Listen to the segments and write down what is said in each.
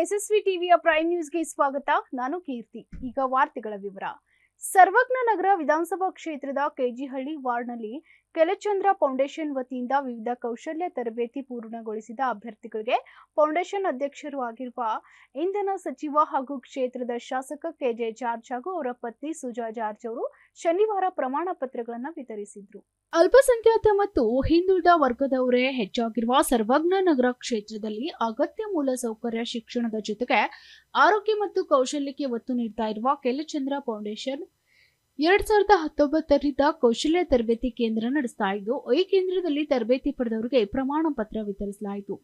SSV ಟಿವಿಯ prime ನ್ಯೂಸ್ಗೆ ಸ್ವಾಗತ. ನಾನು ಕೀರ್ತಿ. ಈಗ ವಾರ್ತೆಗಳ ವಿವರ. ಸರ್ವಜ್ಞ ನಗರ ವಿಧಾನಸಭಾ ಕ್ಷೇತ್ರದ ಕೆಜಿಹಳ್ಳಿ ವಾರ್ಡ್ನಲ್ಲಿ ಕೆಲಚಂದ್ರ ಫೌಂಡೇಶನ್ ವತಿಯಿಂದ ವಿವಿಧ ಕೌಶಲ್ಯ ತರಬೇತಿ ಪೂರ್ಣಗೊಳಿಸಿದ ಅಭ್ಯರ್ಥಿಗಳಿಗೆ ಫೌಂಡೇಶನ್ ಅಧ್ಯಕ್ಷರು ಆಗಿರುವ ಇಂಧನ ಸಚಿವ ಹಾಗೂ ಕ್ಷೇತ್ರದ ಶಾಸಕ ಕೆಜೆ ಜಾರ್ಜ್ ಹಾಗೂ ಅವರ ಪತ್ನಿ ಸುಜಾ ಜಾರ್ಜ್ ಅವರು ಶನಿವಾರ ಪ್ರಮಾಣ ಪತ್ರಗಳನ್ನು ವಿತರಿಸಿದ್ರು. ಅಲ್ಪಸಂಖ್ಯಾತ ಮತ್ತು ಹಿಂದುಳಿದ ವರ್ಗದವರೇ ಹೆಚ್ಚಾಗಿರುವ ಸರ್ವಜ್ಞ ನಗರ ಕ್ಷೇತ್ರದಲ್ಲಿ ಅಗತ್ಯ ಮೂಲಸೌಕರ್ಯ ಶಿಕ್ಷಣದ ಜೊತೆಗೆ ಆರೋಗ್ಯ ಮತ್ತು ಕೌಶಲ್ಯಕ್ಕೆ ಒತ್ತು ನೀಡ್ತಾ ಇರುವ ಕೆಲಚಂದ್ರ ಫೌಂಡೇಶನ್ ಎರಡ್ ಸಾವಿರದ ಹತ್ತೊಂಬತ್ತರಿಂದ ಕೌಶಲ್ಯ ತರಬೇತಿ ಕೇಂದ್ರ ನಡೆಸ್ತಾ ಇದ್ದು, ಈ ಕೇಂದ್ರದಲ್ಲಿ ತರಬೇತಿ ಪಡೆದವರಿಗೆ ಪ್ರಮಾಣ ಪತ್ರ ವಿತರಿಸಲಾಯಿತು.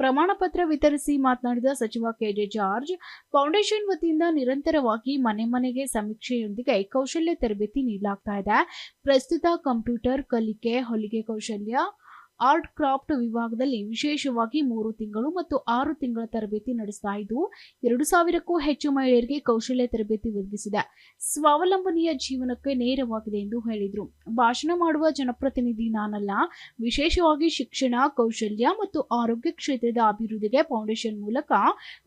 ಪ್ರಮಾಣ ಪತ್ರ ವಿತರಿಸಿ ಮಾತನಾಡಿದ ಸಚಿವ ಕೆಜೆ ಜಾರ್ಜ್, ಫೌಂಡೇಶನ್ ವತಿಯಿಂದ ನಿರಂತರವಾಗಿ ಮನೆ ಮನೆಗೆ ಸಮೀಕ್ಷೆಯೊಂದಿಗೆ ಕೌಶಲ್ಯ ತರಬೇತಿ ನೀಡಲಾಗ್ತಾ ಇದೆ. ಪ್ರಸ್ತುತ ಕಂಪ್ಯೂಟರ್, ಕಲಿಕೆ, ಹೊಲಿಗೆ ಕೌಶಲ್ಯ ಆರ್ಟ್ ಕ್ರಾಫ್ಟ್ ವಿಭಾಗದಲ್ಲಿ ವಿಶೇಷವಾಗಿ ಮೂರು ತಿಂಗಳು ಮತ್ತು ಆರು ತಿಂಗಳ ತರಬೇತಿ ನಡೆಸ್ತಾ ಇದ್ದು, ಎರಡು ಸಾವಿರಕ್ಕೂ ಹೆಚ್ಚು ಮಹಿಳೆಯರಿಗೆ ಕೌಶಲ್ಯ ತರಬೇತಿ ಒದಗಿಸಿದೆ. ಸ್ವಾವಲಂಬನೆಯ ಜೀವನಕ್ಕೆ ನೇರವಾಗಿದೆ ಎಂದು ಹೇಳಿದರು. ಭಾಷಣ ಮಾಡುವ ಜನಪ್ರತಿನಿಧಿ ನಾನಲ್ಲ. ವಿಶೇಷವಾಗಿ ಶಿಕ್ಷಣ, ಕೌಶಲ್ಯ ಮತ್ತು ಆರೋಗ್ಯ ಕ್ಷೇತ್ರದ ಅಭಿವೃದ್ಧಿಗೆ ಫೌಂಡೇಶನ್ ಮೂಲಕ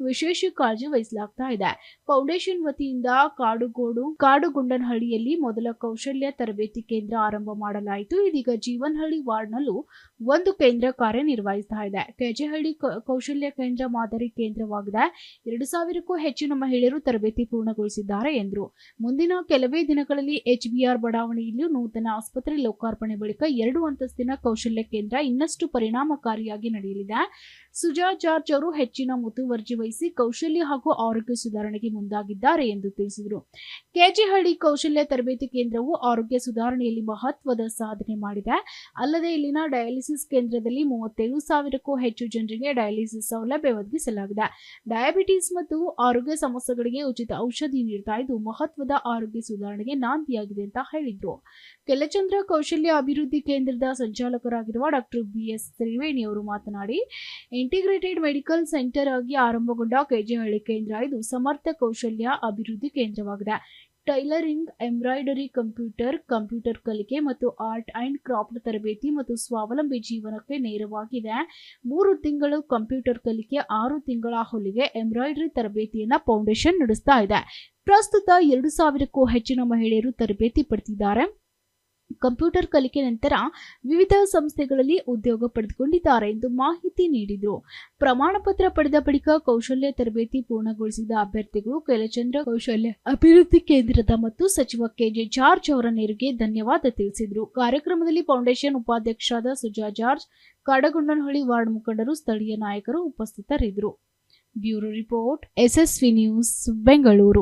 ವಿಶೇಷ ಕಾಳಜಿ ವಹಿಸಲಾಗ್ತಾ ಇದೆ. ಫೌಂಡೇಶನ್ ವತಿಯಿಂದ ಕಾಡುಗೋಡು, ಕಾಡುಗುಂಡನಹಳ್ಳಿಯಲ್ಲಿ ಮೊದಲ ಕೌಶಲ್ಯ ತರಬೇತಿ ಕೇಂದ್ರ ಆರಂಭ ಮಾಡಲಾಯಿತು. ಇದೀಗ ಜೀವನಹಳ್ಳಿ ವಾರ್ಡ್ನಲ್ಲೂ ಒಂದು ಕೇಂದ್ರ ಕಾರ್ಯನಿರ್ವಹಿಸ್ತಾ ಇದೆ. ಕೆಜೆಹಳ್ಳಿ ಕೌಶಲ್ಯ ಕೇಂದ್ರ ಮಾದರಿ ಕೇಂದ್ರವಾಗಿದೆ. ಎರಡು ಸಾವಿರಕ್ಕೂ ಹೆಚ್ಚಿನ ಮಹಿಳೆಯರು ತರಬೇತಿ ಪೂರ್ಣಗೊಳಿಸಿದ್ದಾರೆ ಎಂದರು. ಮುಂದಿನ ಕೆಲವೇ ದಿನಗಳಲ್ಲಿ ಎಚ್ಬಿಆರ್ ಬಡಾವಣೆಯಲ್ಲೂ ನೂತನ ಆಸ್ಪತ್ರೆ ಲೋಕಾರ್ಪಣೆ ಬಳಿಕ ಎರಡು ಅಂತಸ್ತಿನ ಕೌಶಲ್ಯ ಕೇಂದ್ರ ಇನ್ನಷ್ಟು ಪರಿಣಾಮಕಾರಿಯಾಗಿ ನಡೆಯಲಿದೆ. ಸುಜಾ ಜಾರ್ಜ್ ಅವರು ಹೆಚ್ಚಿನ ಮುತುವರ್ಜಿ ವಹಿಸಿ ಕೌಶಲ್ಯ ಹಾಗೂ ಆರೋಗ್ಯ ಸುಧಾರಣೆಗೆ ಮುಂದಾಗಿದ್ದಾರೆ ಎಂದು ತಿಳಿಸಿದರು. ಕೆಜಿಹಳ್ಳಿ ಕೌಶಲ್ಯ ತರಬೇತಿ ಕೇಂದ್ರವು ಆರೋಗ್ಯ ಸುಧಾರಣೆಯಲ್ಲಿ ಮಹತ್ವದ ಸಾಧನೆ ಮಾಡಿದೆ. ಅಲ್ಲದೆ ಇಲ್ಲಿನ ಡಯಾಲಿಸಿಸ್ ಕೇಂದ್ರದಲ್ಲಿ ಮೂವತ್ತೇಳು ಸಾವಿರಕ್ಕೂ ಹೆಚ್ಚು ಜನರಿಗೆ ಡಯಾಲಿಸಿಸ್ ಸೌಲಭ್ಯ ಒದಗಿಸಲಾಗಿದೆ. ಡಯಾಬಿಟಿಸ್ ಮತ್ತು ಆರೋಗ್ಯ ಸಮಸ್ಯೆಗಳಿಗೆ ಉಚಿತ ಔಷಧಿ ನೀಡ್ತಾ ಇದ್ದು, ಮಹತ್ವದ ಆರೋಗ್ಯ ಸುಧಾರಣೆಗೆ ನಾಂದಿಯಾಗಿದೆ ಅಂತ ಹೇಳಿದರು. ಕೆಲಚಂದ್ರ ಕೌಶಲ್ಯ ಅಭಿವೃದ್ಧಿ ಕೇಂದ್ರದ ಸಂಚಾಲಕರಾಗಿರುವ ಡಾಕ್ಟರ್ ಬಿ ಎಸ್ ತ್ರಿವೇಣಿ ಅವರು ಮಾತನಾಡಿ ಇಂಟಿಗ್ರೇಟೆಡ್ ಮೆಡಿಕಲ್ ಸೆಂಟರ್ ಆಗಿ ಆರಂಭಗೊಂಡ ಕೆಜೆಹಳ್ಳಿ ಕೇಂದ್ರ ಇದು ಸಮರ್ಥ ಕೌಶಲ್ಯ ಅಭಿವೃದ್ಧಿ ಕೇಂದ್ರವಾಗಿದೆ. ಟೈಲರಿಂಗ್, ಎಂಬ್ರಾಯ್ಡರಿ, ಕಂಪ್ಯೂಟರ್ ಕಂಪ್ಯೂಟರ್ ಕಲಿಕೆ ಮತ್ತು ಆರ್ಟ್ ಅಂಡ್ ಕ್ರಾಫ್ಟ್ ತರಬೇತಿ ಮತ್ತು ಸ್ವಾವಲಂಬಿ ಜೀವನಕ್ಕೆ ನೇರವಾಗಿದೆ. ಮೂರು ತಿಂಗಳು ಕಂಪ್ಯೂಟರ್ ಕಲಿಕೆ, ಆರು ತಿಂಗಳ ಹೊಲಿಗೆ, ಎಂಬ್ರಾಯ್ಡರಿ ತರಬೇತಿಯನ್ನು ಫೌಂಡೇಶನ್ ನಡೆಸ್ತಾ ಇದೆ. ಪ್ರಸ್ತುತ ಎರಡು ಸಾವಿರಕ್ಕೂ ಹೆಚ್ಚಿನ ಮಹಿಳೆಯರು ತರಬೇತಿ ಪಡೆದಿದ್ದಾರೆ. ಕಂಪ್ಯೂಟರ್ ಕಲಿಕೆ ನಂತರ ವಿವಿಧ ಸಂಸ್ಥೆಗಳಲ್ಲಿ ಉದ್ಯೋಗ ಪಡೆದುಕೊಂಡಿದ್ದಾರೆ ಎಂದು ಮಾಹಿತಿ ನೀಡಿದರು. ಪ್ರಮಾಣ ಪತ್ರ ಪಡೆದ ಬಳಿಕ ಕೌಶಲ್ಯ ತರಬೇತಿ ಪೂರ್ಣಗೊಳಿಸಿದ ಅಭ್ಯರ್ಥಿಗಳು ಕೆಲಚಂದ್ರ ಕೌಶಲ್ಯ ಅಭಿವೃದ್ಧಿ ಕೇಂದ್ರದ ಮತ್ತು ಸಚಿವ ಕೆಜೆ ಜಾರ್ಜ್ ಅವರ ನೆರವಿಗೆ ಧನ್ಯವಾದ ತಿಳಿಸಿದರು. ಕಾರ್ಯಕ್ರಮದಲ್ಲಿ ಫೌಂಡೇಶನ್ ಉಪಾಧ್ಯಕ್ಷರಾದ ಸುಜಾ ಜಾರ್ಜ್, ಕಾಡಗೊಂಡನಹಳ್ಳಿ ವಾರ್ಡ್ ಮುಖಂಡರು, ಸ್ಥಳೀಯ ನಾಯಕರು ಉಪಸ್ಥಿತರಿದ್ದರು. Bureau report, SSV news, Bengaluru.